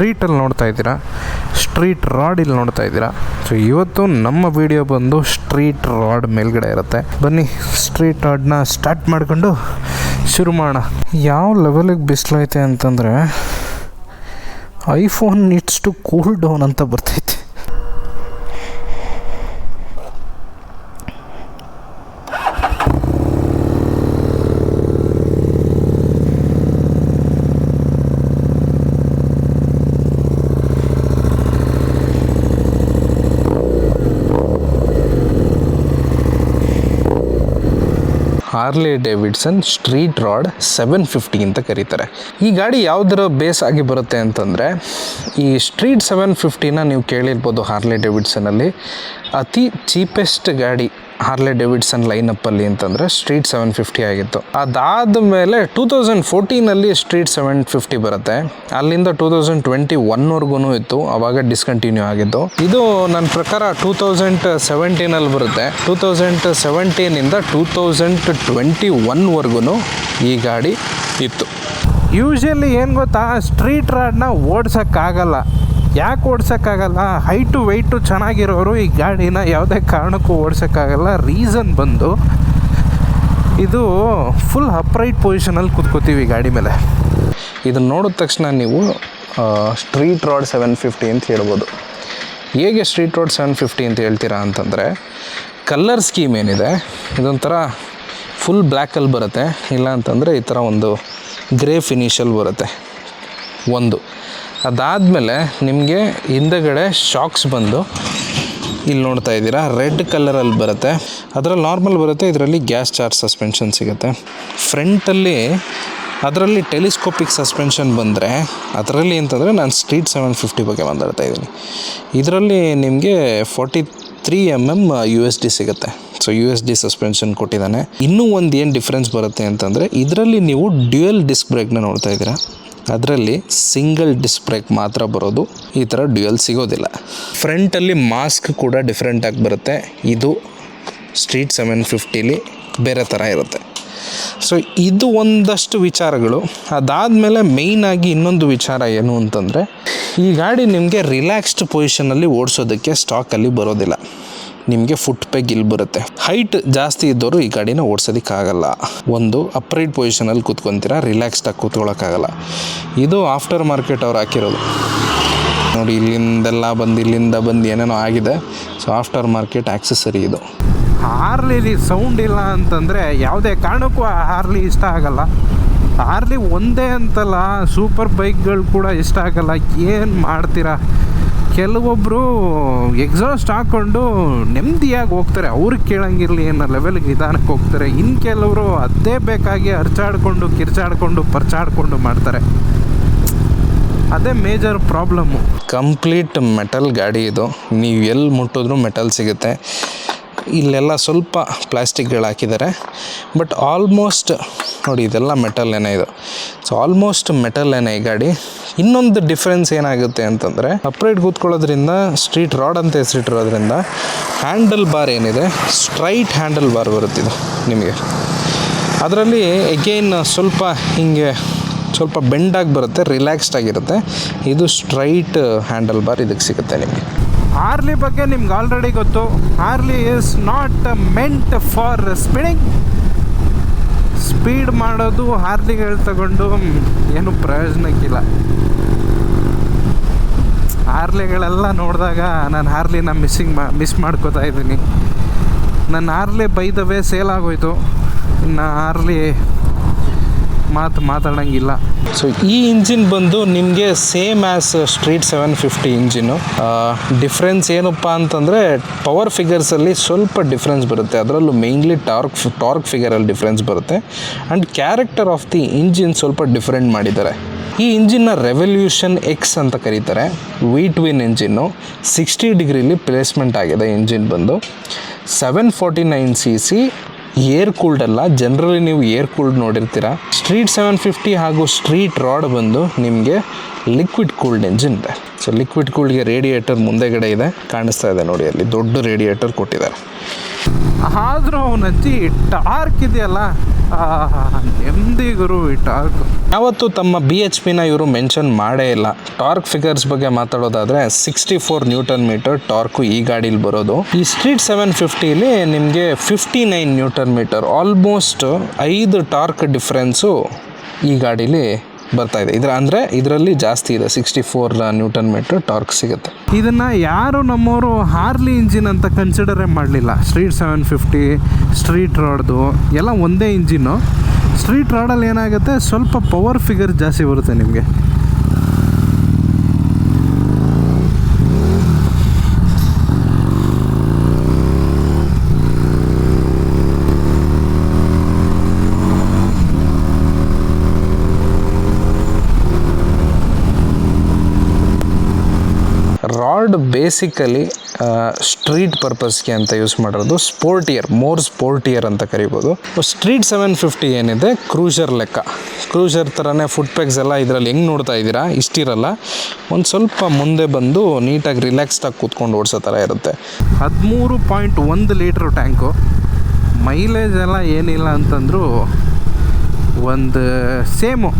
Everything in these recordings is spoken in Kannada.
ಸ್ಟ್ರೀಟಲ್ಲಿ ನೋಡ್ತಾ ಇದ್ದೀರಾ? ಸ್ಟ್ರೀಟ್ ರಾಡಲ್ಲಿ ನೋಡ್ತಾ ಇದ್ದೀರಾ? ಸೊ ಇವತ್ತು ನಮ್ಮ ವಿಡಿಯೋ ಬಂದು ಸ್ಟ್ರೀಟ್ ರಾಡ್ ಮೇಲ್ಗಡೆ ಇರುತ್ತೆ. ಬನ್ನಿ, ಸ್ಟ್ರೀಟ್ ರಾಡ್ನ ಸ್ಟಾರ್ಟ್ ಮಾಡ್ಕೊಂಡು ಶುರು ಮಾಡೋಣ. ಯಾವ ಲೆವೆಲಿಗೆ ಬಿಸಿಲೈತೆ ಅಂತಂದರೆ, iPhone it's to cool down ಅಂತ ಬರ್ತೈತೆ. Harley Davidson Street Rod seven fifty ಅಂತ ಕರೀತಾರೆ. ಈ ಗಾಡಿ ಯಾವುದರ ಬೇಸ್ ಆಗಿ ಬರುತ್ತೆ ಅಂತಂದರೆ, ಈ ಸ್ಟ್ರೀಟ್ ಸೆವೆನ್ ಫಿಫ್ಟಿನ ನೀವು ಕೇಳಿರ್ಬೋದು ಹಾರ್ಲಿ ಡೇವಿಡ್ಸನಲ್ಲಿ ಅತಿ ಚೀಪೆಸ್ಟ್ ಗಾಡಿ ಹಾರ್ಲೆ ಡೇವಿಡ್ಸನ್ ಲೈನಪ್ಪಲ್ಲಿ ಅಂತಂದರೆ ಸ್ಟ್ರೀಟ್ ಸೆವೆನ್ ಫಿಫ್ಟಿ ಆಗಿತ್ತು. ಅದಾದ ಮೇಲೆ ಟೂ ತೌಸಂಡ್ ಫೋರ್ಟೀನಲ್ಲಿ ಸ್ಟ್ರೀಟ್ ಸೆವೆನ್ ಫಿಫ್ಟಿ ಬರುತ್ತೆ. ಅಲ್ಲಿಂದ ಟೂ ತೌಸಂಡ್ ಟ್ವೆಂಟಿ ಒನ್ವರೆಗೂ ಇತ್ತು. ಅವಾಗ ಡಿಸ್ಕಂಟಿನ್ಯೂ ಆಗಿತ್ತು ಇದು ನನ್ನ ಪ್ರಕಾರ ಟೂ ತೌಸಂಡ್ ಸೆವೆಂಟೀನಲ್ಲಿ ಬರುತ್ತೆ. ಟೂ ತೌಸಂಡ್ ಸೆವೆಂಟೀನಿಂದ ಟೂ ತೌಸಂಡ್ ಟ್ವೆಂಟಿ ಒನ್ವರೆಗೂ ಈ ಗಾಡಿ ಇತ್ತು. ಯೂಶಲಿ ಏನು ಗೊತ್ತಾ? ಸ್ಟ್ರೀಟ್ ರಾಡ್ನ ಓಡ್ಸೋಕ್ಕಾಗಲ್ಲ. ಯಾಕೆ ಓಡ್ಸೋಕ್ಕಾಗಲ್ಲ? ಹೈಟು ವೆಯ್ಟು ಚೆನ್ನಾಗಿರೋರು ಈ ಗಾಡಿನ ಯಾವುದೇ ಕಾರಣಕ್ಕೂ ಓಡಿಸೋಕ್ಕಾಗಲ್ಲ. ರೀಸನ್ ಬಂದು ಇದು ಫುಲ್ ಅಪ್ರೈಟ್ ಪೊಸಿಷನಲ್ಲಿ ಕೂತ್ಕೋತೀವಿ ಗಾಡಿ ಮೇಲೆ. ಇದನ್ನು ನೋಡಿದ ತಕ್ಷಣ ನೀವು ಸ್ಟ್ರೀಟ್ ರಾಡ್ ಸೆವೆನ್ ಫಿಫ್ಟಿ ಅಂತ ಹೇಳ್ಬೋದು. ಹೇಗೆ ಸ್ಟ್ರೀಟ್ ರೋಡ್ ಸೆವೆನ್ ಫಿಫ್ಟಿ ಅಂತ ಹೇಳ್ತೀರಾ ಅಂತಂದರೆ ಕಲ್ಲರ್ ಸ್ಕೀಮ್ ಏನಿದೆ, ಇದೊಂಥರ ಫುಲ್ ಬ್ಲ್ಯಾಕಲ್ಲಿ ಬರುತ್ತೆ. ಇಲ್ಲ ಅಂತಂದರೆ ಈ ಥರ ಒಂದು ಗ್ರೇ ಫಿನಿಷಲ್ಲಿ ಬರುತ್ತೆ. ಒಂದು. ಅದಾದಮೇಲೆ ನಿಮಗೆ ಹಿಂದೆಗಡೆ ಶಾಕ್ಸ್ ಬಂದು ಇಲ್ಲಿ ನೋಡ್ತಾ ಇದ್ದೀರಾ. ರೆಡ್ ಕಲರಲ್ಲಿ ಬರುತ್ತೆ. ಅದರಲ್ಲಿ ನಾರ್ಮಲ್ ಬರುತ್ತೆ, ಇದರಲ್ಲಿ ಗ್ಯಾಸ್ ಚಾರ್ಜ್ ಸಸ್ಪೆನ್ಷನ್ ಸಿಗುತ್ತೆ. ಫ್ರಂಟಲ್ಲಿ ಅದರಲ್ಲಿ ಟೆಲಿಸ್ಕೋಪಿಕ್ ಸಸ್ಪೆನ್ಷನ್ ಬಂದರೆ, ಅದರಲ್ಲಿ ಅಂತಂದರೆ ನಾನು ಸ್ಟ್ರೀಟ್ ಸೆವೆನ್ ಫಿಫ್ಟಿ ಬಗ್ಗೆ ಮಾತಾಡ್ತಾ ಇದ್ದೀನಿ. ಇದರಲ್ಲಿ ನಿಮಗೆ forty three M M U S D ಸಿಗುತ್ತೆ. So U S D suspension ಕೊಟ್ಟಿದ್ದಾನೆ. ಇನ್ನೂ ಒಂದು ಏನು ಡಿಫ್ರೆನ್ಸ್ ಬರುತ್ತೆ ಅಂತಂದರೆ, ಇದರಲ್ಲಿ ನೀವು ಡ್ಯುಯಲ್ ಡಿಸ್ಕ್ ಬ್ರೇಕ್ನ ನೋಡ್ತಾ ಇದ್ದೀರಾ. ಅದರಲ್ಲಿ ಸಿಂಗಲ್ ಡಿಸ್ಕ್ ಮಾತ್ರ ಬರೋದು. ಈ ಥರ ಡ್ಯುಯಲ್ ಸಿಗೋದಿಲ್ಲ. ಫ್ರಂಟಲ್ಲಿ ಮಾಸ್ಕ್ ಕೂಡ ಡಿಫ್ರೆಂಟಾಗಿ ಬರುತ್ತೆ. ಇದು ಸ್ಟ್ರೀಟ್ ಸೆವೆನ್ ಫಿಫ್ಟಿಲಿ ಬೇರೆ ಥರ ಇರುತ್ತೆ. ಸೊ ಇದು ಒಂದಷ್ಟು ವಿಚಾರಗಳು. ಅದಾದಮೇಲೆ ಆಗಿ ಇನ್ನೊಂದು ವಿಚಾರ ಏನು ಅಂತಂದರೆ, ಈ ಗಾಡಿ ನಿಮಗೆ ರಿಲ್ಯಾಕ್ಸ್ಡ್ ಪೊಸಿಷನಲ್ಲಿ ಓಡಿಸೋದಕ್ಕೆ ಸ್ಟಾಕಲ್ಲಿ ಬರೋದಿಲ್ಲ. ನಿಮಗೆ ಫುಟ್ ಪೆಗ್ ಇಲ್ಲಿ ಬರುತ್ತೆ. ಹೈಟ್ ಜಾಸ್ತಿ ಇದ್ದವರು ಈ ಗಾಡಿನ ಓಡಿಸೋದಕ್ಕಾಗಲ್ಲ. ಒಂದು ಅಪ್ರೈಟ್ ಪೊಸಿಷನಲ್ಲಿ ಕೂತ್ಕೊತೀರಾ ರಿಲ್ಯಾಕ್ಸ್ಡಾಗಿ ಕೂತ್ಕೊಳ್ಳೋಕ್ಕಾಗಲ್ಲ ಇದು ಆಫ್ಟರ್ ಮಾರ್ಕೆಟ್ ಅವ್ರು ಹಾಕಿರೋದು. ನೋಡಿ, ಇಲ್ಲಿಂದೆಲ್ಲ ಬಂದು, ಇಲ್ಲಿಂದ ಬಂದು ಏನೇನೋ ಆಗಿದೆ. ಸೊ ಆಫ್ಟರ್ ಮಾರ್ಕೆಟ್ ಆಕ್ಸೆಸರಿ ಇದು. ಹಾರ್ಲಿಲಿ ಸೌಂಡ್ ಇಲ್ಲ ಅಂತಂದರೆ ಯಾವುದೇ ಕಾರಣಕ್ಕೂ ಹಾರ್ಲಿ ಇಷ್ಟ ಆಗಲ್ಲ. ಹಾರ್ಲಿ ಒಂದೇ ಅಂತಲ್ಲ ಸೂಪರ್ ಬೈಕ್ಗಳು ಕೂಡ ಇಷ್ಟ ಆಗಲ್ಲ. ಏನು ಮಾಡ್ತೀರಾ? ಕೆಲವೊಬ್ಬರು ಎಕ್ಸಾಸ್ಟ್ ಹಾಕ್ಕೊಂಡು ನೆಮ್ಮದಿಯಾಗಿ ಹೋಗ್ತಾರೆ. ಅವ್ರಿಗೆ ಕೇಳಂಗಿರಲಿ ಅನ್ನೋ ಲೆವೆಲ್ಗೆ ನಿಧಾನಕ್ಕೆ ಹೋಗ್ತಾರೆ. ಇನ್ನು ಕೆಲವರು ಅದೇ ಬೇಕಾಗಿ ಅರ್ಚಾಡ್ಕೊಂಡು ಕಿರ್ಚಾಡ್ಕೊಂಡು, ಪರ್ಚಾಡ್ಕೊಂಡು ಮಾಡ್ತಾರೆ. ಅದೇ ಮೇಜರ್ ಪ್ರಾಬ್ಲಮ್ಮು ಕಂಪ್ಲೀಟ್ ಮೆಟಲ್ ಗಾಡಿ ಇದು. ನೀವು ಎಲ್ಲಿ ಮುಟ್ಟಿದ್ರು ಮೆಟಲ್ ಸಿಗುತ್ತೆ. ಇಲ್ಲೆಲ್ಲ ಸ್ವಲ್ಪ ಪ್ಲಾಸ್ಟಿಕ್ಗಳು ಹಾಕಿದ್ದಾರೆ. ಬಟ್ ಆಲ್ಮೋಸ್ಟ್ ನೋಡಿ ಇದೆಲ್ಲ ಮೆಟಲ್ ಏನೇ ಇದು. ಸೊ ಆಲ್ಮೋಸ್ಟ್ ಮೆಟಲ್ ಏನೇ ಈ ಗಾಡಿ. ಇನ್ನೊಂದು ಡಿಫ್ರೆನ್ಸ್ ಏನಾಗುತ್ತೆ ಅಂತಂದರೆ ಅಪ್ರೇಟ್ ಕೂತ್ಕೊಳ್ಳೋದ್ರಿಂದ ಸ್ಟ್ರೀಟ್ ರಾಡ್ ಅಂತ ಹೆಸರಿಟ್ಟಿರೋದ್ರಿಂದ ಹ್ಯಾಂಡಲ್ ಬಾರ್ ಏನಿದೆ ಸ್ಟ್ರೈಟ್ ಹ್ಯಾಂಡಲ್ ಬಾರ್ ಬರುತ್ತಿದೆ ನಿಮಗೆ. ಅದರಲ್ಲಿ ಎಗೇನ್ ಸ್ವಲ್ಪ ಹಿಂಗೆ ಸ್ವಲ್ಪ ಬೆಂಡಾಗಿ ಬರುತ್ತೆ ರಿಲ್ಯಾಕ್ಸ್ಡ್ ಆಗಿರುತ್ತೆ. ಇದು ಸ್ಟ್ರೈಟ್ ಹ್ಯಾಂಡಲ್ ಬಾರ್ ಇದಕ್ಕೆ ಸಿಗುತ್ತೆ ನಿಮಗೆ. ಹಾರ್ಲಿ ಬಗ್ಗೆ ನಿಮ್ಗೆ ಆಲ್ರೆಡಿ ಗೊತ್ತು. Harley is not meant for spinning speed ಮಾಡೋದು ಹಾರ್ಲಿಗಳು ತಗೊಂಡು ಏನು ಪ್ರಯೋಜನಕ್ಕಿಲ್ಲ. ಹಾರ್ಲಿಗಳೆಲ್ಲ ನೋಡಿದಾಗ ನಾನು ಹಾರ್ಲಿನ ಮಿಸ್ಸಿಂಗ್ ಮಾ ಮಿಸ್ ಮಾಡ್ಕೋತಾ ಇದ್ದೀನಿ. ನನ್ನ ಹಾರ್ಲಿ ಬೈದವೇ ಸೇಲ್ ಆಗೋಯ್ತು. ಇನ್ನು ಹಾರ್ಲಿ ಮಾತು ಮಾತಾಡೋಂಗಿಲ್ಲ ಸೊ ಈ ಇಂಜಿನ್ ಬಂದು ನಿಮಗೆ same as Street seven fifty engine difference ಏನಪ್ಪ ಅಂತಂದರೆ ಪವರ್ ಫಿಗರ್ಸಲ್ಲಿ ಸ್ವಲ್ಪ ಡಿಫ್ರೆನ್ಸ್ ಬರುತ್ತೆ. ಅದರಲ್ಲೂ ಮೇನ್ಲಿ ಟಾರ್ಕ್ ಟಾರ್ಕ್ ಫಿಗರಲ್ಲಿ ಡಿಫ್ರೆನ್ಸ್ ಬರುತ್ತೆ. And character of the engine ಸ್ವಲ್ಪ ಡಿಫ್ರೆಂಟ್ ಮಾಡಿದ್ದಾರೆ. ಈ ಇಂಜಿನ್ನ ರೆವಲ್ಯೂಷನ್ ಎಕ್ಸ್ ಅಂತ ಕರೀತಾರೆ. ವಿ ಟ್ವಿನ್ ಇಂಜಿನ್ನು ಸಿಕ್ಸ್ಟಿ ಡಿಗ್ರಿಲಿ ಪ್ಲೇಸ್ಮೆಂಟ್ ಆಗಿದೆ ಇಂಜಿನ್ ಬಂದು. Seven forty nine C C air cooled ಅಲ್ಲ ಜನರಲಿ ನೀವು ಏರ್ ಕೂಲ್ಡ್ ನೋಡಿರ್ತೀರ. ಸ್ಟ್ರೀಟ್ ಸೆವೆನ್ ಫಿಫ್ಟಿ ಹಾಗೂ ಸ್ಟ್ರೀಟ್ ರಾಡ್ ಬಂದು ನಿಮಗೆ ಲಿಕ್ವಿಡ್ ಕೂಲ್ಡ್ ಇಂಜಿನ್ ಇದೆ. ಸೊ ಲಿಕ್ವಿಡ್ ಕೂಲ್ಡ್ಗೆ ರೇಡಿಯೇಟರ್ ಮುಂದೆಗಡೆ ಇದೆ. ಕಾಣಿಸ್ತಾ ಇದೆ ನೋಡಿ, ಅಲ್ಲಿ ದೊಡ್ಡ ರೇಡಿಯೇಟರ್ ಕೊಟ್ಟಿದ್ದಾರೆ. ಆದರೂ ಅವನಜ್ಜಿ ಟಾರ್ಕ್ ಇದೆಯಲ್ಲ? ನೆಮ್ಮದಿ ಗುರು, ಈ ಟಾರ್ಕ್ ಯಾವತ್ತು ತಮ್ಮ ಬಿ ಎಚ್ ಪಿನ ಇವರು ಮೆನ್ಷನ್ ಮಾಡೇ ಇಲ್ಲ. ಟಾರ್ಕ್ ಫಿಗರ್ಸ್ ಬಗ್ಗೆ ಮಾತಾಡೋದಾದ್ರೆ sixty four newton metre torque ಈ ಗಾಡೀಲಿ ಬರೋದು. ಈ ಸ್ಟ್ರೀಟ್ ಸೆವೆನ್ ಫಿಫ್ಟಿಲಿ ನಿಮಗೆ fifty nine newton metre almost ಐದು ಟಾರ್ಕ್ ಡಿಫ್ರೆನ್ಸು ಈ ಗಾಡೀಲಿ ಬರ್ತಾ ಇದೆ. ಇದರ ಅಂದರೆ ಇದರಲ್ಲಿ ಜಾಸ್ತಿ ಇದೆ. Sixty four newton metre torque ಸಿಗುತ್ತೆ. ಇದನ್ನು ಯಾರು ನಮ್ಮವರು ಹಾರ್ಲಿ ಇಂಜಿನ್ ಅಂತ ಕನ್ಸಿಡರೇ ಮಾಡಲಿಲ್ಲ. ಸ್ಟ್ರೀಟ್ ಸೆವೆನ್ ಫಿಫ್ಟಿ ಸ್ಟ್ರೀಟ್ ರೋಡ್ದು ಎಲ್ಲ ಒಂದೇ ಇಂಜಿನ್ನು ಸ್ಟ್ರೀಟ್ ರಾಡಲ್ಲಿ ಏನಾಗುತ್ತೆ? ಸ್ವಲ್ಪ ಪವರ್ ಫಿಗರ್ ಜಾಸ್ತಿ ಬರುತ್ತೆ ನಿಮಗೆ ರಾಡ್ ಬೇಸಿಕಲಿ ಸ್ಟ್ರೀಟ್ ಪರ್ಪಸ್ಗೆ ಅಂತ ಯೂಸ್ ಮಾಡಿರೋದು ಸ್ಪೋರ್ಟಿಯರ್ ಮೋರ್ ಸ್ಪೋರ್ಟಿಯರ್ ಅಂತ ಕರಿಬೋದು. ಸ್ಟ್ರೀಟ್ ಸೆವೆನ್ ಫಿಫ್ಟಿ ಏನಿದೆ? ಕ್ರೂಜರ್ ಲೆಕ್ಕ. ಕ್ರೂಜರ್ ಥರನೇ ಫುಟ್ ಪ್ಯಾಕ್ಸ್ ಎಲ್ಲ ಇದರಲ್ಲಿ ಹೆಂಗೆ ನೋಡ್ತಾ ಇದ್ದೀರಾ? ಇಷ್ಟಿರಲ್ಲ. ಒಂದು ಸ್ವಲ್ಪ ಮುಂದೆ ಬಂದು ನೀಟಾಗಿ ರಿಲ್ಯಾಕ್ಸ್ಡಾಗಿ ಕೂತ್ಕೊಂಡು ಓಡಿಸೋ ಥರ ಇರುತ್ತೆ. ಹದಿಮೂರು ಪಾಯಿಂಟ್ ಒಂದು ಲೀಟ್ರ್ ಟ್ಯಾಂಕು. ಮೈಲೇಜ್ ಎಲ್ಲ ಏನಿಲ್ಲ ಅಂತಂದರೂ ಒಂದು ಸೇಮು.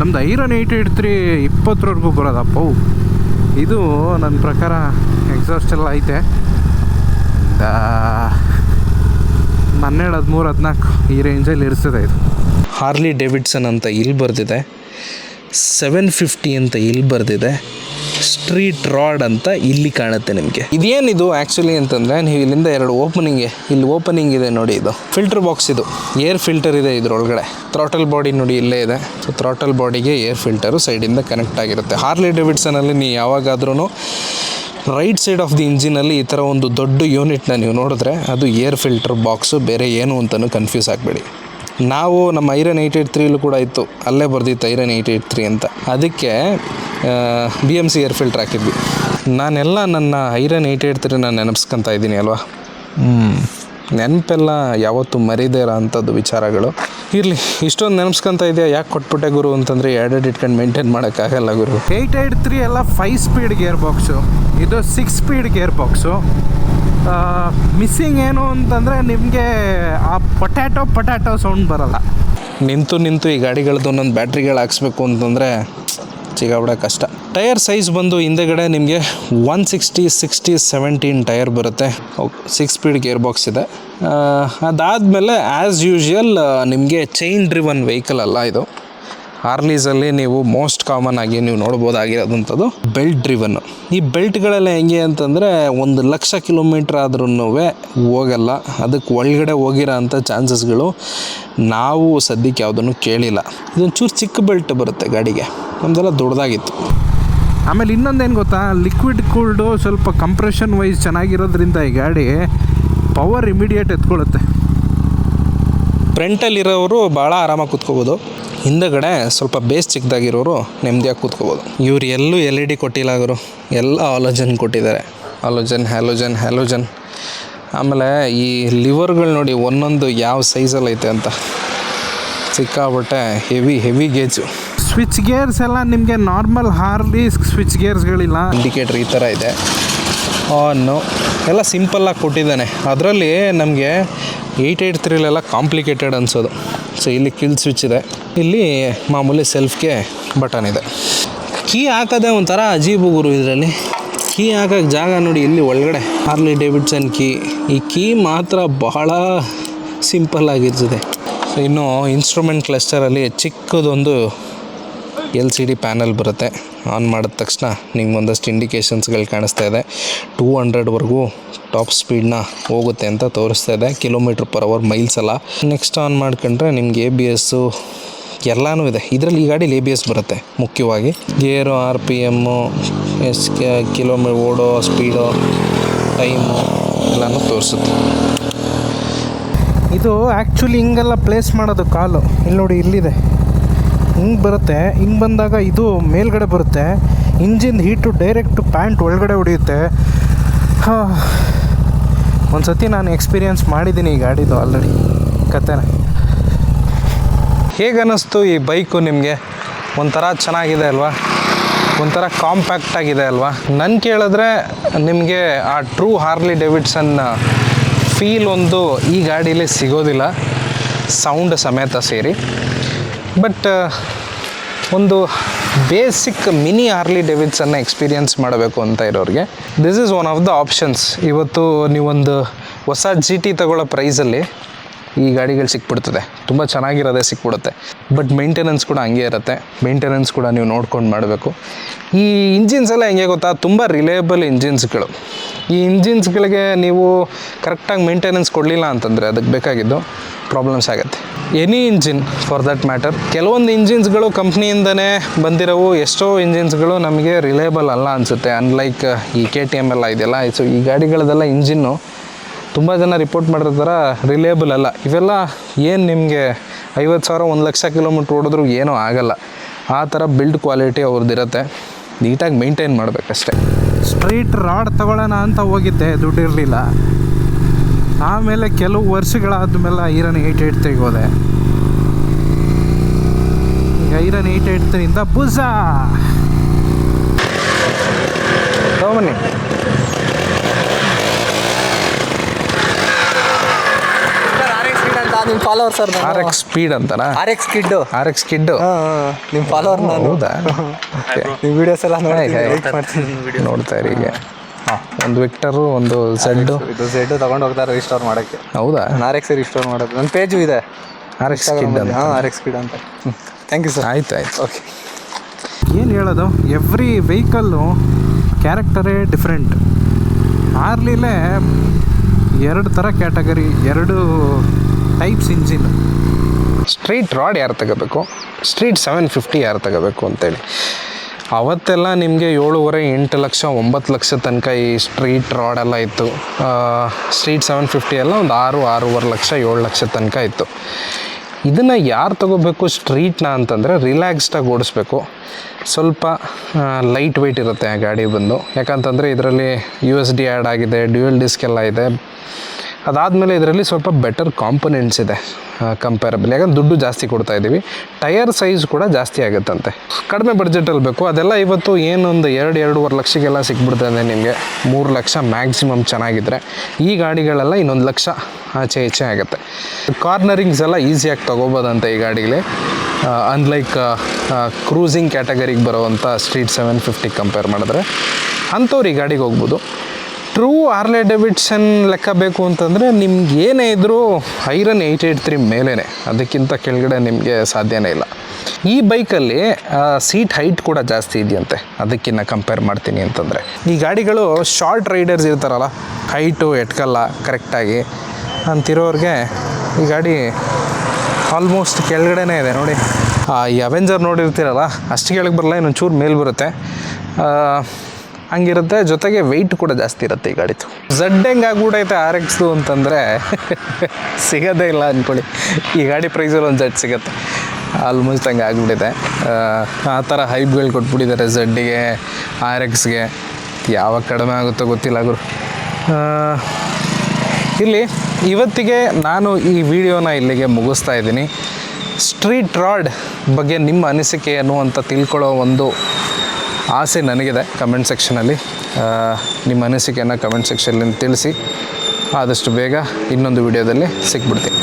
ನಮ್ದು ಐರನ್ ಏಯ್ಟ್ ಏಯ್ಟ್ ತ್ರೀ ಇಪ್ಪತ್ತರವರೆಗೂ ಬರೋದಪ್ಪ. ಇದು ನನ್ನ ಪ್ರಕಾರ ಎಕ್ಸಾಸ್ಟ್ ಎಲ್ಲ ಐತೆ. ಹನ್ನೆರಡು, ಹದಿಮೂರು, ಹದಿನಾಲ್ಕು ಈ ರೇಂಜಲ್ಲಿ ಇರಿಸಿದೆ ಇದು. ಹಾರ್ಲಿ ಡೇವಿಡ್ಸನ್ ಅಂತ ಇಲ್ಲಿ ಬರೆದಿದೆ. ಸೆವೆನ್ ಫಿಫ್ಟಿ ಅಂತ ಇಲ್ಲಿ ಬರೆದಿದೆ. ಸ್ಟ್ರೀಟ್ ರಾಡ್ ಅಂತ ಇಲ್ಲಿ ಕಾಣುತ್ತೆ ನಿಮಗೆ. ಇದೇನಿದು ಆ್ಯಕ್ಚುಲಿ ಅಂತಂದರೆ ನೀವು ಇಲ್ಲಿಂದ ಎರಡು ಓಪನಿಂಗ್ ಇಲ್ಲಿ ಓಪನಿಂಗ್ ಇದೆ ನೋಡಿ ಇದು. ಫಿಲ್ಟರ್ ಬಾಕ್ಸ್ ಇದು. ಏರ್ ಫಿಲ್ಟರ್ ಇದೆ ಇದ್ರೊಳಗಡೆ. ಥ್ರಾಟಲ್ ಬಾಡಿ ನೋಡಿ ಇಲ್ಲೇ ಇದೆ. ಸೊ ಥ್ರಾಟಲ್ ಬಾಡಿಗೆ ಏರ್ ಫಿಲ್ಟರು ಸೈಡಿಂದ ಕನೆಕ್ಟ್ ಆಗಿರುತ್ತೆ. ಹಾರ್ಲಿ ಡೆವಿಡ್ಸನಲ್ಲಿ ನೀವು ಯಾವಾಗಾದ್ರೂ ರೈಟ್ ಸೈಡ್ ಆಫ್ ದಿ ಇಂಜಿನಲ್ಲಿ ಈ ಥರ ಒಂದು ದೊಡ್ಡ ಯೂನಿಟ್ನ ನೀವು ನೋಡಿದ್ರೆ ಅದು ಏರ್ ಫಿಲ್ಟರ್ ಬಾಕ್ಸು ಬೇರೆ ಏನು ಅಂತಲೂ ಕನ್ಫ್ಯೂಸ್ ಆಗಬೇಡಿ. ನಾವು ನಮ್ಮ ಐರನ್ ಏಯ್ಟ್ ಏಯ್ಟ್ ತ್ರೀಲೂ ಕೂಡ ಇತ್ತು. ಅಲ್ಲೇ ಬರ್ದಿತ್ತು ಐರನ್ ಏಯ್ಟ್ ಏಯ್ಟ್ ತ್ರೀ ಅಂತ. ಅದಕ್ಕೆ B M C air filter ಹಾಕಿದ್ವಿ. ನಾನೆಲ್ಲ ನನ್ನ ಐರನ್ ಏಯ್ಟ್ ಏಯ್ಟ್ ತ್ರೀ ನಾನು ನೆನಪಿಸ್ಕೊತಾ ಇದ್ದೀನಿ ಅಲ್ವಾ? ಹ್ಞೂ ನೆನಪೆಲ್ಲ ಯಾವತ್ತೂ ಮರೀದೇ ಇರೋ ಅಂಥದ್ದು ವಿಚಾರಗಳು. ಇರಲಿ ಇಷ್ಟೊಂದು ನೆನಪಿಸ್ಕೊತಾ ಇದೆಯಾ? ಯಾಕೆ ಕೊಟ್ಬಿಟ್ಟೆ ಗುರು ಅಂತಂದರೆ ಎರಡೆರಡು ಇಟ್ಕೊಂಡು ಮೇಂಟೈನ್ ಮಾಡೋಕ್ಕಾಗಲ್ಲ ಗುರು. ಏಯ್ಟ್ ಏಯ್ಟ್ ತ್ರೀ ಎಲ್ಲ ಫೈವ್ ಸ್ಪೀಡ್ ಗೇರ್ ಬಾಕ್ಸು ಇದು six speed gear box missing ಏನು ಅಂತಂದರೆ ನಿಮಗೆ ಆ ಪೊಟ್ಯಾಟೊ ಪೊಟ್ಯಾಟೊ ಸೌಂಡ್ ಬರಲ್ಲ. ನಿಂತು ನಿಂತು ಈ ಗಾಡಿಗಳದ್ದು ಒಂದೊಂದು ಬ್ಯಾಟ್ರಿಗಳು ಹಾಕ್ಸ್ಬೇಕು ಅಂತಂದರೆ ಸಿಗಾಬಿಡ ಕಷ್ಟ. ಟೈರ್ ಸೈಜ್ ಬಂದು ಹಿಂದೆಗಡೆ ನಿಮಗೆ one sixty sixty, seventeen tyre ಬರುತ್ತೆ. ಸಿಕ್ಸ್ ಸ್ಪೀಡ್ ಗೇರ್ ಬಾಕ್ಸ್ ಇದೆ. ಅದಾದಮೇಲೆ ಆ್ಯಸ್ ಯೂಶುವಲ್ ನಿಮಗೆ ಚೈನ್ ಡ್ರಿವನ್ ವೆಹಿಕಲ್ ಅಲ್ಲ ಇದು. ಹಾರ್ಲೀಸಲ್ಲಿ ನೀವು ಮೋಸ್ಟ್ ಕಾಮನ್ ಆಗಿ ನೀವು ನೋಡ್ಬೋದಾಗಿರೋದಂಥದ್ದು ಬೆಲ್ಟ್ ಡ್ರಿವನ್ ಈ ಬೆಲ್ಟ್ಗಳೆಲ್ಲ ಹೆಂಗೆ ಅಂತಂದರೆ ಒಂದು ಲಕ್ಷ ಕಿಲೋಮೀಟ್ರ್ ಆದ್ರೂ ಹೋಗಲ್ಲ, ಅದಕ್ಕೆ ಒಳಗಡೆ ಹೋಗಿರೋ ಅಂಥ ಚಾನ್ಸಸ್ಗಳು ನಾವು ಸದ್ಯಕ್ಕೆ ಯಾವುದನ್ನು ಕೇಳಿಲ್ಲ. ಇದೊಂಚೂರು ಚಿಕ್ಕ ಬೆಲ್ಟ್ ಬರುತ್ತೆ ಗಾಡಿಗೆ. ನಮ್ದೆಲ್ಲ ದೊಡ್ಡದಾಗಿತ್ತು. ಆಮೇಲೆ ಇನ್ನೊಂದೇನು ಗೊತ್ತಾ? ಲಿಕ್ವಿಡ್ ಕೂಲ್ಡು ಸ್ವಲ್ಪ ಕಂಪ್ರೆಷನ್ ವೈಸ್ ಚೆನ್ನಾಗಿರೋದ್ರಿಂದ ಈ ಗಾಡಿ ಪವರ್ ಇಮಿಡಿಯೇಟ್ ಎತ್ಕೊಳ್ಳುತ್ತೆ. ಫ್ರಂಟಲ್ಲಿರೋರು ಭಾಳ ಆರಾಮಾಗಿ ಕೂತ್ಕೋಬೋದು. ಹಿಂದಗಡೆ ಸ್ವಲ್ಪ ಬೇಸ್ ಚಿಕ್ಕದಾಗಿರೋರು ನೆಮ್ಮದಿಯಾಗಿ ಕೂತ್ಕೋಬೋದು. ಇವ್ರು ಎಲ್ಲೂ ಎಲ್ ಇ ಡಿ ಕೊಟ್ಟಿಲ್ಲ ಅವರು ಎಲ್ಲ ಆಲೋಜನ್ ಕೊಟ್ಟಿದ್ದಾರೆ. Halogen halogen halogen. ಆಮೇಲೆ ಈ ಲಿವರ್ಗಳು ನೋಡಿ ಒಂದೊಂದು ಯಾವ ಸೈಜಲ್ಲಿ ಐತೆ ಅಂತ. ಸಿಕ್ಕಾಬಿಟ್ಟೆ heavy heavy gauge. Switch gears ಎಲ್ಲ ನಿಮಗೆ ನಾರ್ಮಲ್ ಹಾರ್ಲಿ ಸ್ವಿಚ್ ಗೇರ್ಸ್ಗಳಿಲ್ಲ ಇಂಡಿಕೇಟ್ರ್ ಈ ಥರ ಇದೆ. ಆನು ಎಲ್ಲ ಸಿಂಪಲ್ಲಾಗಿ ಕೊಟ್ಟಿದ್ದಾನೆ. ಅದರಲ್ಲಿ ನಮಗೆ ಏಯ್ಟ್ ಏಯ್ಟ್ ತ್ರೀಲೆಲ್ಲ ಕಾಂಪ್ಲಿಕೇಟೆಡ್ ಅನಿಸೋದು. ಸೊ ಇಲ್ಲಿ ಕಿಲ್ ಸ್ವಿಚ್ ಇದೆ. ಇಲ್ಲಿ ಮಾಮೂಲಿ ಸೆಲ್ಫ್ಗೆ ಬಟನ್ ಇದೆ. ಕೀ ಹಾಕೋದೇ ಒಂಥರ ಅಜೀಬು ಗುರು ಇದರಲ್ಲಿ. ಕೀ ಹಾಕೋಕ್ಕೆ ಜಾಗ ನೋಡಿ ಇಲ್ಲಿ ಒಳಗಡೆ ಹಾರ್ಲಿ ಡೇವಿಡ್ಸನ್ ಕೀ ಈ ಕೀ ಮಾತ್ರ ಬಹಳ ಸಿಂಪಲ್ ಆಗಿರ್ತದೆ. ಸೊ ಇನ್ನು ಇನ್ಸ್ಟ್ರೂಮೆಂಟ್ ಕ್ಲಸ್ಟರಲ್ಲಿ ಚಿಕ್ಕದೊಂದು ಎಲ್ ಸಿ ಡಿ ಪ್ಯಾನಲ್ ಬರುತ್ತೆ. ಆನ್ ಮಾಡಿದ ತಕ್ಷಣ ನಿಮ್ಗೆ ಒಂದಷ್ಟು ಇಂಡಿಕೇಶನ್ಸ್ಗಳು ಕಾಣಿಸ್ತಾ ಇದೆ. ಟೂ ಹಂಡ್ರೆಡ್ವರೆಗೂ ಟಾಪ್ ಸ್ಪೀಡ್ನ ಹೋಗುತ್ತೆ ಅಂತ ತೋರಿಸ್ತಾ ಇದೆ. ಕಿಲೋಮೀಟ್ರ್ ಪರ್ ಅವರ್ ಮೈಲ್ಸ್ ಅಲ್ಲ. ನೆಕ್ಸ್ಟ್ ಆನ್ ಮಾಡ್ಕೊಂಡ್ರೆ ನಿಮ್ಗೆ ಎ ಬಿ ಎಸ್ಸು ಎಲ್ಲನೂ ಇದೆ. ಇದರಲ್ಲಿ ಈ ಗಾಡೀಲಿ ಎ ಬಿ ಎಸ್ ಬರುತ್ತೆ ಮುಖ್ಯವಾಗಿ. Gear, R P M S ಕಿಲೋಮೀ, odo, speed, time ಎಲ್ಲನೂ ತೋರಿಸುತ್ತೆ. ಇದು ಆ್ಯಕ್ಚುಲಿ ಹಿಂಗೆಲ್ಲ ಪ್ಲೇಸ್ ಮಾಡೋದು ಕಾಲು. ಇಲ್ಲಿ ನೋಡಿ ಇಲ್ಲಿದೆ. ಹಿಂಗೆ ಬರುತ್ತೆ. ಹಿಂಗೆ ಬಂದಾಗ ಇದು ಮೇಲ್ಗಡೆ ಬರುತ್ತೆ. ಇಂಜಿನ್ ಹೀಟು ಡೈರೆಕ್ಟ್ ಪ್ಯಾಂಟ್ ಒಳಗಡೆ ಹೊಡೆಯುತ್ತೆ. ಒಂದು ಸತಿ ನಾನು ಎಕ್ಸ್ಪೀರಿಯೆನ್ಸ್ ಮಾಡಿದ್ದೀನಿ ಈ ಗಾಡಿದು ಆಲ್ರೆಡಿ. ಕತೆನ. ಹೇಗೆ ಅನ್ನಿಸ್ತು ಈ ಬೈಕು ನಿಮಗೆ? ಒಂಥರ ಚೆನ್ನಾಗಿದೆ ಅಲ್ವಾ? ಒಂಥರ ಕಾಂಪ್ಯಾಕ್ಟ್ ಆಗಿದೆ ಅಲ್ವಾ? ನನ್ನ ಕೇಳಿದ್ರೆ ನಿಮಗೆ ಆ ಟ್ರೂ ಹಾರ್ಲಿ ಡೇವಿಡ್ಸನ್ ಫೀಲ್ ಒಂದು ಈ ಗಾಡೀಲಿ ಸಿಗೋದಿಲ್ಲ. ಸೌಂಡ್ ಸಮೇತ ಸೇರಿ. ಬಟ್ ಒಂದು ಬೇಸಿಕ್ ಮಿನಿ ಆರ್ಲಿ ಡೆವಿಡ್ಸನ್ನು ಎಕ್ಸ್ಪೀರಿಯನ್ಸ್ ಮಾಡಬೇಕು ಅಂತ ಇರೋರಿಗೆ this is one of the options ಇವತ್ತು ನೀವೊಂದು ಹೊಸ ಜಿ ಟಿ ತಗೊಳ್ಳೋ ಪ್ರೈಸಲ್ಲಿ ಈ ಗಾಡಿಗಳು ಸಿಕ್ಬಿಡ್ತದೆ. ತುಂಬ ಚೆನ್ನಾಗಿರೋದೇ ಸಿಕ್ಬಿಡುತ್ತೆ. ಬಟ್ ಮೇಂಟೆನೆನ್ಸ್ ಕೂಡ ಹಂಗೆ ಇರುತ್ತೆ. ಮೇಂಟೆನೆನ್ಸ್ ಕೂಡ ನೀವು ನೋಡ್ಕೊಂಡು ಮಾಡಬೇಕು. ಈ ಇಂಜಿನ್ಸ್ ಎಲ್ಲ ಹೆಂಗೆ ಗೊತ್ತಾ? ತುಂಬ ರಿಲೇಬಲ್ ಇಂಜಿನ್ಸ್ಗಳು ಈ ಇಂಜಿನ್ಸ್ಗಳಿಗೆ ನೀವು ಕರೆಕ್ಟಾಗಿ ಮೇಂಟೆನೆನ್ಸ್ ಕೊಡಲಿಲ್ಲ ಅಂತಂದರೆ ಅದಕ್ಕೆ ಬೇಕಾಗಿದ್ದು ಪ್ರಾಬ್ಲಮ್ಸ್ ಆಗುತ್ತೆ. Any engine for that matter. ಕೆಲವೊಂದು ಇಂಜಿನ್ಸ್ಗಳು ಕಂಪ್ನಿಯಿಂದನೇ ಬಂದಿರೋವು, ಎಷ್ಟೋ ಇಂಜಿನ್ಸ್ಗಳು ನಮಗೆ ರಿಲೇಬಲ್ ಅಲ್ಲ ಅನಿಸುತ್ತೆ. ಅನ್ಲೈಕ್ ಈ ಕೆ ಟಿ ಎಂ ಎಲ್ಲ ಇದೆಯಲ್ಲ ಸೊ ಈ ಗಾಡಿಗಳದೆಲ್ಲ ಇಂಜಿನ್ನು ತುಂಬ ಜನ ರಿಪೋರ್ಟ್ ಮಾಡಿರೋ ಥರ ರಿಲೇಬಲ್ ಅಲ್ಲ. ಇವೆಲ್ಲ ಏನು ನಿಮಗೆ ಐವತ್ತು ಸಾವಿರ, ಒಂದು ಲಕ್ಷ ಕಿಲೋಮೀಟ್ರ್ ಓಡಿದ್ರೂ ಏನೂ ಆಗಲ್ಲ. ಆ ಥರ ಬಿಲ್ಡ್ ಕ್ವಾಲಿಟಿ ಅವ್ರದ್ದಿರುತ್ತೆ. ನೀಟಾಗಿ ಮೇಂಟೈನ್ ಮಾಡಬೇಕಷ್ಟೆ. ಸ್ಟ್ರೈಟ್ ರಾಡ್ ತಗೊಳ್ಳೋಣ ಅಂತ ಹೋಗಿದ್ದೆ, ದುಡ್ಡು ಇರಲಿಲ್ಲ. ಆಮೇಲೆ ಕೆಲವು ವರ್ಷಗಳಾದ ಮೇಲೆ ಐರನ್ ತ್ರೀಗೆ ಹೋದೆ ಈಗ ಐರನ್ ಏಯ್ಟ್ ಏಯ್ಟ್ ತ್ರೀಯಿಂದ ಕಿಡ್ ಅಂತ ನಿಮ್ಮ follower sir R X speed ಅಂತಾರಾ R X kid R X kid ನಿಮ್ಮ ಫಾಲೋವರ್ ನಾನು. ಹೌದಾ ನಿಮ್ಮ ವಿಡಿಯೋಸ್ ಎಲ್ಲ ನೋಡ್ತಾ ಇರಿ ಈಗ ಒಂದು ವಿಕ್ಟರು ಒಂದು ಝೆಡ್ ಇದು ಝೆಡ್ ತಗೊಂಡು ಹೋಗ್ತಾರೆ ರಿಸ್ಟೋರ್ ಮಾಡೋಕ್ಕೆ. ಹೌದಾ? ಆರ್ ಎಕ್ಸ್ ರಿಸ್ಟೋರ್ ಮಾಡೋದು ನನ್ನ ಪೇಜು ಇದೆ. ಆರ್ ಎಕ್ಸ್ ಕಿಡ್ ಅಂತ. ಹಾಂ ಆರ್ ಎಕ್ಸ್ ಕಿಡ್ ಅಂತ. ಥ್ಯಾಂಕ್ ಯು ಸರ್ ಆಯ್ತು ಆಯ್ತು. ಓಕೆ ಏನು ಹೇಳೋದು? ಎವ್ರಿ ವೆಹಿಕಲ್ಲು ಕ್ಯಾರೆಕ್ಟರೇ ಡಿಫ್ರೆಂಟ್ ಆರ್ಲಿಲೇ ಎರಡು ಥರ ಕ್ಯಾಟಗರಿ ಎರಡು ಟೈಪ್ಸ್ ಇಂಜಿನ್ ಸ್ಟ್ರೀಟ್ ರಾಡ್ ಯಾರು ತಗೋಬೇಕು? ಸ್ಟ್ರೀಟ್ ಸೆವೆನ್ ಫಿಫ್ಟಿ ಯಾರು ತಗೋಬೇಕು ಅಂತೇಳಿ. ಅವತ್ತೆಲ್ಲ ನಿಮಗೆ ಏಳುವರೆ ಎಂಟು ಲಕ್ಷ ಒಂಬತ್ತು ಲಕ್ಷ ತನಕ ಈ ಸ್ಟ್ರೀಟ್ ರಾಡ್ ಎಲ್ಲ ಇತ್ತು. ಸ್ಟ್ರೀಟ್ ಸೆವೆನ್ ಫಿಫ್ಟಿ ಎಲ್ಲ ಒಂದು ಆರು, ಆರೂವರೆ ಲಕ್ಷ, ಏಳು ಲಕ್ಷ ತನಕ ಇತ್ತು. ಇದನ್ನು ಯಾರು ತಗೋಬೇಕು ಸ್ಟ್ರೀಟ್ನ ಅಂತಂದರೆ ರಿಲ್ಯಾಕ್ಸ್ಡಾಗಿ ಓಡಿಸ್ಬೇಕು. ಸ್ವಲ್ಪ ಲೈಟ್ ವೆಯ್ಟ್ ಇರುತ್ತೆ ಆ ಗಾಡಿ ಬಂದು. ಯಾಕಂತಂದರೆ ಇದರಲ್ಲಿ ಯು ಎಸ್ ಡಿ ಆ್ಯಡ್ ಆಗಿದೆ ಡ್ಯೂಯಲ್ ಡಿಸ್ಕ್ ಎಲ್ಲ ಇದೆ. ಅದಾದಮೇಲೆ ಇದರಲ್ಲಿ ಸ್ವಲ್ಪ ಬೆಟರ್ ಕಾಂಪೊನೆಂಟ್ಸ್ ಇದೆ ಕಂಪೇರಬಲ್ ಯಾಕಂದ್ರೆ ದುಡ್ಡು ಜಾಸ್ತಿ ಕೊಡ್ತಾ ಇದ್ದೀವಿ. ಟಯರ್ ಸೈಜ್ ಕೂಡ ಜಾಸ್ತಿ ಆಗುತ್ತಂತೆ. ಕಡಿಮೆ ಬಡ್ಜೆಟಲ್ಲಿ ಬೇಕು. ಅದೆಲ್ಲ ಇವತ್ತು ಏನೊಂದು ಎರಡು, ಎರಡೂವರೆ ಲಕ್ಷಕ್ಕೆಲ್ಲ ಸಿಕ್ಬಿಡ್ತದೆ ನಿಮಗೆ. ಮೂರು ಲಕ್ಷ ಮ್ಯಾಕ್ಸಿಮಮ್ ಚೆನ್ನಾಗಿದ್ದರೆ ಈ ಗಾಡಿಗಳೆಲ್ಲ ಇನ್ನೊಂದು ಲಕ್ಷ ಆಚೆ ಈಚೆ ಆಗುತ್ತೆ. ಕಾರ್ನರಿಂಗ್ಸ್ ಎಲ್ಲ ಈಸಿಯಾಗಿ ತೊಗೋಬೋದಂತೆ ಈ ಗಾಡಿಗಳೇ ಅನ್ಲೈಕ್ ಕ್ರೂಸಿಂಗ್ ಕ್ಯಾಟಗರಿಗೆ ಬರುವಂಥ ಸ್ಟ್ರೀಟ್ ಸೆವೆನ್ ಫಿಫ್ಟಿ ಕಂಪೇರ್ ಮಾಡಿದ್ರೆ. ಅಂಥವ್ರು ಈ ಗಾಡಿಗೆ ಹೋಗ್ಬೋದು. ಟ್ರೂ ಆರ್ಲೆ ಡೆವಿಡ್ಸನ್ ಲೆಕ್ಕ ಬೇಕು ಅಂತಂದರೆ ನಿಮ್ಗೆ ಏನೇ ಇದ್ದರೂ ಐರನ್ ಏಯ್ಟ್ ಏಯ್ಟ್ ತ್ರೀ ಮೇಲೇ ಅದಕ್ಕಿಂತ ಕೆಳಗಡೆ ನಿಮಗೆ ಸಾಧ್ಯನೇ ಇಲ್ಲ. ಈ ಬೈಕಲ್ಲಿ ಸೀಟ್ ಹೈಟ್ ಕೂಡ ಜಾಸ್ತಿ ಇದೆಯಂತೆ. ಅದಕ್ಕಿನ್ನ ಕಂಪೇರ್ ಮಾಡ್ತೀನಿ ಅಂತಂದರೆ. ಈ ಗಾಡಿಗಳು ಶಾರ್ಟ್ ರೈಡರ್ಸ್ ಇರ್ತಾರಲ್ಲ ಹೈಟು ಎಟ್ಕಲ್ಲ ಕರೆಕ್ಟಾಗಿ ಅಂತಿರೋರಿಗೆ ಈ ಗಾಡಿ ಆಲ್ಮೋಸ್ಟ್ ಕೆಳಗಡೆನೇ ಇದೆ ನೋಡಿ. ಈ ಅವೆಂಜರ್ ನೋಡಿರ್ತೀರಲ್ಲ, ಅಷ್ಟು ಕೆಳಗೆ ಬರಲ್ಲ, ಇನ್ನೊಂಚೂರು ಮೇಲೆ ಬರುತ್ತೆ. ಹಂಗಿರುತ್ತೆ. ಜೊತೆಗೆ ವೆಯ್ಟ್ ಕೂಡ ಜಾಸ್ತಿ ಇರುತ್ತೆ ಈ ಗಾಡಿದು. ಝಡ್ ಹೆಂಗೆ ಆಗ್ಬಿಟ್ಟೈತೆ ಆರ್ ಎಕ್ಸ್ದು ಅಂತಂದರೆ ಸಿಗೋದೇ ಇಲ್ಲ ಅಂದ್ಕೊಳ್ಳಿ ಈ ಗಾಡಿ ಪ್ರೈಸಲ್ಲಿ ಒಂದು ಝಡ್ ಸಿಗುತ್ತೆ. ಆಲ್ಮೋಸ್ಟ್ ಹಂಗೆ ಆಗಿಬಿಟ್ಟಿದೆ. ಆ, ಥರ ಹೈಪ್ಗಳು ಕೊಟ್ಬಿಟ್ಟಿದ್ದಾರೆ ಝಡ್ಡಿಗೆ ಆರ್ ಎಕ್ಸ್ಗೆ ಯಾವಾಗ ಕಡಿಮೆ ಆಗುತ್ತೋ ಗೊತ್ತಿಲ್ಲ ಗುರು. ಇಲ್ಲಿ ಇವತ್ತಿಗೆ ನಾನು ಈ ವಿಡಿಯೋನ ಇಲ್ಲಿಗೆ ಮುಗಿಸ್ತಾ ಇದ್ದೀನಿ. ಸ್ಟ್ರೀಟ್ ರಾಡ್ ಬಗ್ಗೆ ನಿಮ್ಮ ಅನಿಸಿಕೆ ಏನು ಅಂತ ತಿಳ್ಕೊಳ್ಳೋ ಒಂದು ಆಸೆ ನನಗಿದೆ ಕಮೆಂಟ್ ಸೆಕ್ಷನಲ್ಲಿ ನಿಮ್ಮ ಅನಿಸಿಕೆಯನ್ನು ಕಮೆಂಟ್ ಸೆಕ್ಷನಲ್ಲಿ ತಿಳಿಸಿ. ಆದಷ್ಟು ಬೇಗ ಇನ್ನೊಂದು ವಿಡಿಯೋದಲ್ಲಿ ಸಿಕ್ಬಿಡ್ತೀನಿ.